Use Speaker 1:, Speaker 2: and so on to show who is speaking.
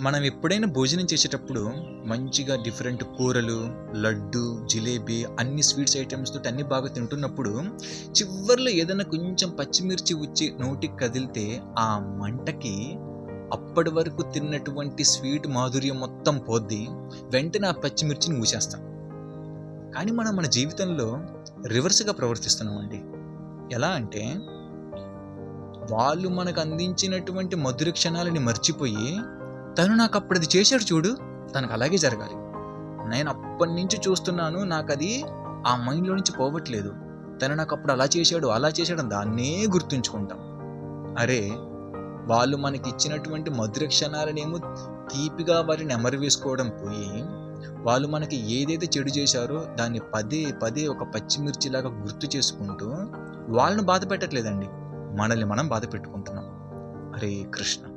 Speaker 1: మనం ఎప్పుడైనా భోజనం చేసేటప్పుడు మంచిగా డిఫరెంట్ కూరలు లడ్డు జిలేబీ అన్ని స్వీట్స్ ఐటమ్స్ తోటి అన్ని బాగా తింటున్నప్పుడు చివర్లో ఏదైనా కొంచెం పచ్చిమిర్చి వచ్చి నోటికి కదిలితే ఆ మంటకి అప్పటి వరకు తిన్నటువంటి స్వీట్ మాధుర్యం మొత్తం పోద్ది. వెంటనే ఆ పచ్చిమిర్చిని ఊసేస్తాం కానీ మనం మన జీవితంలో రివర్స్గా ప్రవర్తిస్తున్నామండి. ఎలా అంటే వాళ్ళు మనకు అందించినటువంటి మధుర క్షణాలని మర్చిపోయి తను నాకు అప్పుడు అది చేశాడు చూడు తనకు అలాగే జరగాలి. నేను అప్పటి నుంచి చూస్తున్నాను నాకు అది ఆ మైండ్లో నుంచి పోవట్లేదు. తను నాకు అప్పుడు అలా చేశాడు అలా చేశాడు దాన్నే గుర్తుంచుకుంటాం. అరే వాళ్ళు మనకి ఇచ్చినటువంటి మధుర క్షణాలనేమో తీపిగా వారిని ఎమరు వేసుకోవడం పోయి వాళ్ళు మనకి ఏదైతే చెడు చేశారో దాన్ని పదే పదే ఒక పచ్చిమిర్చిలాగా గుర్తు చేసుకుంటూ వాళ్ళను బాధ పెట్టట్లేదండి. మనల్ని మనం బాధ పెట్టుకుంటున్నాం. హరే కృష్ణ